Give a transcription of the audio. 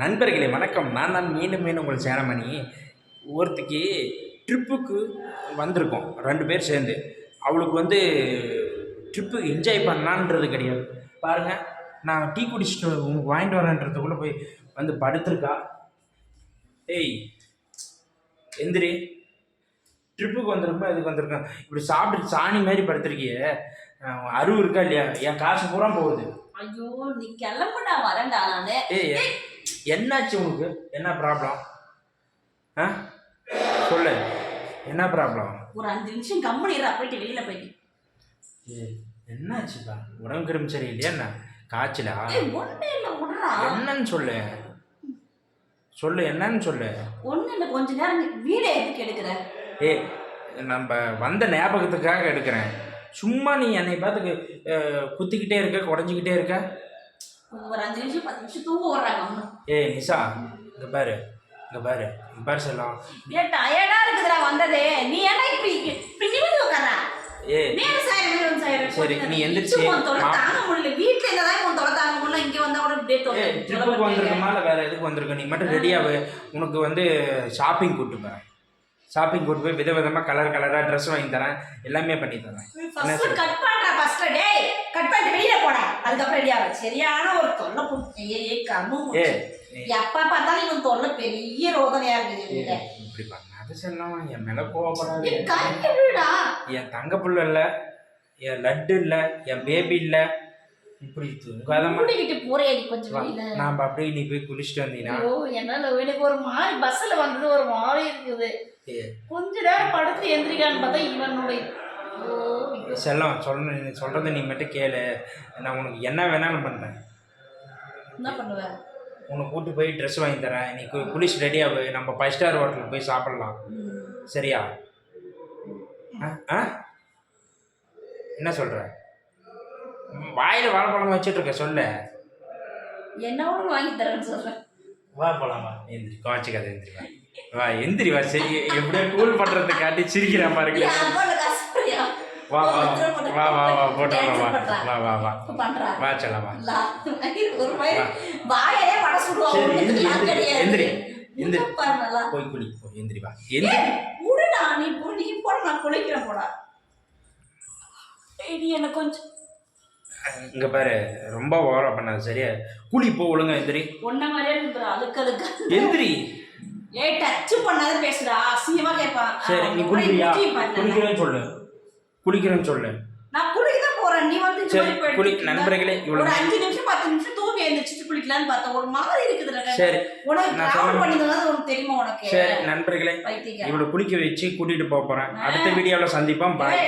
நண்பர்களே வணக்கம். நான் தான் மீண்டும் மீண்டும் உங்கள் சேனமணி ஒருத்திக்கு ட்ரிப்புக்கு வந்திருக்கோம். ரெண்டு பேர் சேர்ந்து. அவளுக்கு வந்து ட்ரிப்பு என்ஜாய் பண்ணலான்றது கிடையாது. பாருங்கள் நான் டீ குடிச்சிட்டு உங்களுக்கு வாங்கிட்டு வரேன்றதுக்குள்ளே போய் வந்து படுத்திருக்கா. ஏய் எந்திரி. ட்ரிப்புக்கு வந்திருக்கோம் இதுக்கு வந்திருக்கோம் இப்படி சாப்பிட்டு சாணி மாதிரி படுத்திருக்கியே. அருவு இருக்கா இல்லையா? என் காசு பூரா போகுது. ஐயோ நீ கிளம்புடா வரேன்டா நானு. என்னாச்சு உனக்கு என்ன ப்ராப்ளம் ஆ? சொல்லு. என்ன ப்ராப்ளம் ஒரு அஞ்சு நிமிஷம் கம்பெனி போயிட்டு வெளியில போயிட்டு. என்னாச்சுப்பா உடம்பு கிரும்பு சரியில்லையா என்ன? காய்ச்சலா? என்னன்னு சொல்லு. சொல்லு என்னன்னு சொல்லு. ஒண்ணு இல்ல கொஞ்ச நேரம் வீடை எதுக்கு எடுக்கிற? ஏய் நம்ம வந்த ஞாபகத்துக்காக எடுக்கிறேன். சும்மா நீ என்னை பார்த்து குத்திக்கிட்டே இருக்க குடஞ்சிக்கிட்டே இருக்க? ஒரு அஞ்சு நிமிஷம் பத்து நிமிஷம் தூங்க விடுறாங்க ஏய் நிஷா இங்க பாரு இங்க பாரு இங்க பாரு செல்லம் ஏ டயர்டா இருக்குதுடா வந்ததே நீ ஏன்டா இப்படி இப்படி நிமிந்து உட்காரா சரி, நீ எந்திரிச்சு தாங்க முடியல வீட்டுல இருந்தாதான் உன் தொலை தாங்க முடியல இங்க வந்தா கூட இப்படியே தொலை ட்ரிப்புக்கு வந்திருக்கமா இல்லை வேறு எதுக்கு வந்திருக்க நீ மட்டும் ரெடியாகு உனக்கு வந்து ஷாப்பிங் கூட்டு போகிறேன் ஷாப்பிங் கூட்டு போய் விதவிதமாக கலர் கலராக ட்ரெஸ் வாங்கி தரேன். எல்லாமே பண்ணி தரேன்? கட் பண்றா ஃபர்ஸ்ட் டேய் கட் பண்ணிட்டு வெளியில போடா. அதுக்கப்புறம் ரெடி ஆகும் சரியான ஒரு தொல்லை ஏ கம்மு எப்ப பார்த்தாலும் இவன் தொல்லை பெரிய ரோதனையா இருக்குது. இப்படி பண்ணாத செல்லம். என் மேலே கோவப்படாது. என் தங்க புள்ள இல்லை. என் லட்டு இல்லை. என் பேபி இல்லை. இப்படி போறியா நீ கொஞ்சம் நாம் அப்படியே நீ போய் குளிச்சுட்டு வந்தீங்கன்னா என்னால எனக்கு ஒரு மாதிரி பஸ்ல வந்தது ஒரு மாதிரி இருக்குது. கொஞ்ச நேரம் படுத்து எந்திரிக்கான்னு பார்த்தா இவனுடைய. செல்லம் சொல்ல நீ சொல்கிறத நீ மட்டும் கேளு. நான் உனக்கு என்ன வேணாலும் பண்ணுறேன் என்ன பண்ணுவ? உன்னை கூட்டு போய் ட்ரெஸ் வாங்கி தரேன். நீ குளிச்சு ரெடியாகு நம்ம ஃபைவ் ஸ்டார் ஹோட்டலுக்கு போய் சாப்பிட்லாம். சரியா? ஆ என்ன சொல்கிற வாயில் வாழைப்பழம் வச்சுட்டு இருக்க சொல்லு. என்ன ஒன்று வாங்கி தரேன்னு சொல்றேன். வா போலாம் வா எந்திரி காய்ச்சிக்காத எந்திரி வா எந்திரி வா சரி எப்படியோ கூல் பண்ணுறதை காட்டி சிரிக்கிறேன் பாருங்க? வா வா வா வா வா cancel வா. வா வா வா. வா செல்லம் வா. சரி, எந்திரி, எந்திரி. போய் குளி போய் எந்திரி வா. எந்திரி. விடுடா, நீ போ, நீ போட, நான் குளிக்கிறேன் போடா. நீ என்ன கொஞ்சம் இங்கே பாரு ரொம்ப ஓவரா பண்ணாது சரியா? குளி போ ஒழுங்கா எந்திரி. ஒன்ன மாதிரியே இருக்குதுடா, அழுக்கு அழுக்கா. எந்திரி. ஏய், touch பண்ணாத பேசுடா, அசிங்கமா கேட்பான். சரி நீ பாரு. குளிக்கிறேன்னு சொல்லு. குளிக்கிறேன்னு சொல்லு. நான் குளிக்கதான் போறேன். நீ வந்து சரி குளி நண்பர்களே இருந்தா, இவ்வளோ ஒரு அஞ்சு நிமிஷம் பத்து நிமிஷம் தூங்கி எழுந்திரிச்சிட்டு குளிக்கலாம்னு பார்த்தா ஒரு மாதிரி இருக்குதுடா சரி உனக்கு நான் டிராவல் பண்ணிதான் உனக்கு தெரியுமா உனக்கு? சரி நண்பர்களே பைத்தியக்காரன். இவ்வளோ குளிக்க வச்சு கூட்டிகிட்டு போக போகிறேன் அடுத்த வீடியோவில் சந்திப்போம். பாய்